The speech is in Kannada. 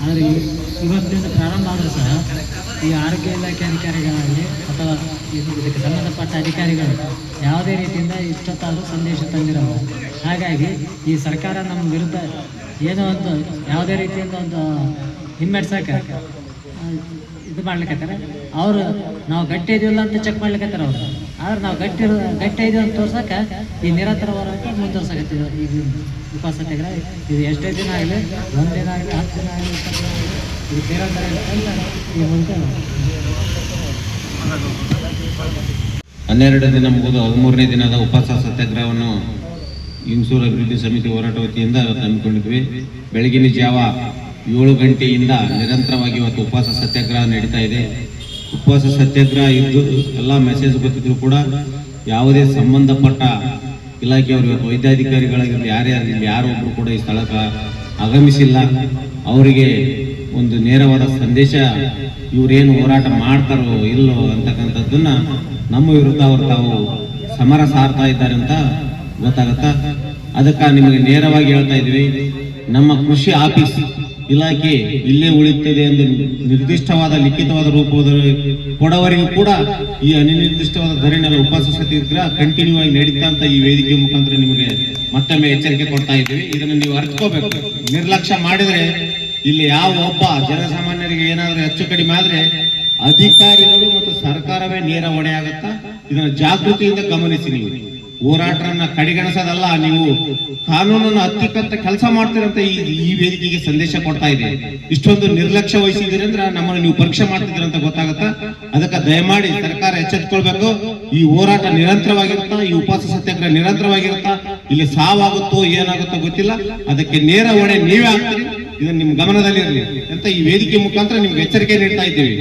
ಆದರೆ ಇವತ್ತಿನಿಂದ ಪ್ರಾರಂಭ ಆದರೂ ಸಹ ಈ ಆರೋಗ್ಯ ಇಲಾಖೆ ಅಧಿಕಾರಿಗಳಾಗಲಿ ಅಥವಾ ಇದಕ್ಕೆ ಸಂಬಂಧಪಟ್ಟ ಅಧಿಕಾರಿಗಳು ಯಾವುದೇ ರೀತಿಯಿಂದ ಇಷ್ಟೊತ್ತಾದರೂ ಸಂದೇಶ ತಂದಿರಲ್ಲ. ಹಾಗಾಗಿ ಈ ಸರ್ಕಾರ ನಮ್ಮ ವಿರುದ್ಧ ಏನೋ ಒಂದು ಯಾವುದೇ ರೀತಿಯಿಂದ ಒಂದು ಹಿಮ್ಮೆಟ್ಸೋಕ್ಕೆ ಇದು ಮಾಡ್ಲಿಕ್ಕೆ ಅವರು ನಾವು ಗಟ್ಟಿ ಇದೀವಲ್ಲ ಅಂತ ಚೆಕ್ ಮಾಡ್ಲಿಕ್ಕತ್ತಾರ ಅವರು. ಆದ್ರೆ ನಾವು ಗಟ್ಟಿ ಗಟ್ಟಿ ಇದೀವಿ ಅಂತ ತೋರ್ಸಕ್ಕೆ ಈ ನಿರಂತರ ಹೋರಾಟ ಮುಂದುವರ್ಸಕತ್ತೀವಿ. ಇದು ಉಪವಾಸ ಇದು ಎಷ್ಟೇ ದಿನ ಆಗಲಿ, ಒಂದು ದಿನ ಆಗಲಿ, ಹತ್ತು ದಿನ ಆಗಲಿ ಇದು ನಿರಂತರ ಈ ಮೂಲಕ ಹನ್ನೆರಡು ದಿನ ಮುಗಿದು ಹದಿಮೂರನೇ ದಿನದ ಉಪವಾಸ ಸತ್ಯಾಗ್ರಹವನ್ನು ಇಂಸೂರು ಅಭಿವೃದ್ಧಿ ಸಮಿತಿ ಹೋರಾಟ ವತಿಯಿಂದ ಹಮ್ಮಿಕೊಂಡಿದ್ವಿ ಬೆಳಗಿನ ಜಾವ ಏಳು ಗಂಟೆಯಿಂದ ನಿರಂತರವಾಗಿ ಇವತ್ತು ಉಪವಾಸ ಸತ್ಯಾಗ್ರಹ ನಡೀತಾ ಇದೆ. ಉಪವಾಸ ಸತ್ಯಾಗ್ರಹ ಇದ್ದು ಎಲ್ಲ ಮೆಸೇಜ್ ಗೊತ್ತಿದ್ರು ಕೂಡ ಯಾವುದೇ ಸಂಬಂಧಪಟ್ಟ ಇಲಾಖೆಯವರು, ಇವತ್ತು ವೈದ್ಯಾಧಿಕಾರಿಗಳಾಗಿರಲಿ ಯಾರೇ ಯಾರು ಯಾರೊಬ್ಬರು ಕೂಡ ಈ ಸ್ಥಳಕ್ಕೆ ಆಗಮಿಸಿಲ್ಲ. ಅವರಿಗೆ ಒಂದು ನೇರವಾದ ಸಂದೇಶ, ಇವರೇನು ಹೋರಾಟ ಮಾಡ್ತಾರೋ ಇಲ್ಲೋ ಅಂತಕ್ಕಂಥದ್ದನ್ನ ನಮ್ಮ ವಿರುದ್ಧ ಅವರು ತಾವು ಸಮರ ಸಾರ್ತಾ ಇದ್ದಾರೆ ಅಂತ ಗೊತ್ತಾಗತ್ತಾ? ಅದಕ್ಕೆ ನಿಮಗೆ ನೇರವಾಗಿ ಹೇಳ್ತಾ ಇದ್ವಿ ನಮ್ಮ ಕೃಷಿ ಆಫೀಸ್ ಇಲಾಖೆ ಇಲ್ಲೇ ಉಳಿಯುತ್ತದೆ ಎಂದು ನಿರ್ದಿಷ್ಟವಾದ ಲಿಖಿತವಾದ ರೂಪದಲ್ಲಿ ಕೊಡವರಿಗೂ ಕೂಡ ಈ ಅನಿರ್ದಿಷ್ಟವಾದ ಧರಣಿಯಲ್ಲಿ ಉಪವಾಸ ಸತ್ಯಾಗ್ರಹ ಕಂಟಿನ್ಯೂ ಆಗಿ ನಡೀತಾ ಅಂತ ಈ ವೇದಿಕೆ ಮುಖಾಂತರ ನಿಮಗೆ ಮತ್ತೊಮ್ಮೆ ಎಚ್ಚರಿಕೆ ಕೊಡ್ತಾ ಇದ್ದೀವಿ. ಇದನ್ನು ನೀವು ಅರ್ಥಕೋಬೇಕು ನಿರ್ಲಕ್ಷ್ಯ ಮಾಡಿದ್ರೆ ಇಲ್ಲಿ ಯಾವ ಒಬ್ಬ ಜನಸಾಮಾನ್ಯರಿಗೆ ಏನಾದರೂ ಹೆಚ್ಚು ಕಡಿಮೆ ಆದ್ರೆ ಅಧಿಕಾರಿಗಳು ಮತ್ತು ಸರ್ಕಾರವೇ ನೇರ ಹೊಣೆ ಆಗುತ್ತಾ? ಇದನ್ನ ಜಾಗೃತಿಯಿಂದ ಗಮನಿಸಿ ನೀವು. ಹೋರಾಟರನ್ನ ಕಡೆಗಣಿಸೋದಲ್ಲ, ನೀವು ಕಾನೂನನ್ನು ಹತ್ತಿಕ್ಕಂತ ಕೆಲಸ ಮಾಡ್ತೀರಂತ ಈ ಈ ವೇದಿಕೆಗೆ ಸಂದೇಶ ಕೊಡ್ತಾ ಇದೆ. ಇಷ್ಟೊಂದು ನಿರ್ಲಕ್ಷ್ಯ ವಹಿಸಿದಿರಿ ಅಂದ್ರೆ ನಮ್ಮನ್ನು ನೀವು ಪರೀಕ್ಷೆ ಮಾಡ್ತಿದ್ದೀರ ಅಂತ ಗೊತ್ತಾಗತ್ತ? ಅದಕ್ಕೆ ದಯಮಾಡಿ ಸರ್ಕಾರ ಎಚ್ಚೆತ್ಕೊಳ್ಬೇಕು. ಈ ಹೋರಾಟ ನಿರಂತರವಾಗಿರುತ್ತಾ? ಈ ಉಪವಾಸ ಸತ್ಯಾಗ್ರಹ ನಿರಂತರವಾಗಿರುತ್ತಾ? ಇಲ್ಲಿ ಸಾವಾಗುತ್ತೋ ಏನಾಗುತ್ತೋ ಗೊತ್ತಿಲ್ಲ. ಅದಕ್ಕೆ ನೇರ ಹೊಣೆ ನೀವೇ ಆಗ್ತೀರಿ. ಇದನ್ನ ನಿಮ್ ಗಮನದಲ್ಲಿರಲಿ ಅಂತ ಈ ವೇದಿಕೆ ಮುಖಾಂತರ ನಿಮ್ಗೆ ಎಚ್ಚರಿಕೆ ನೀಡ್ತಾ ಇದ್ದೀವಿ.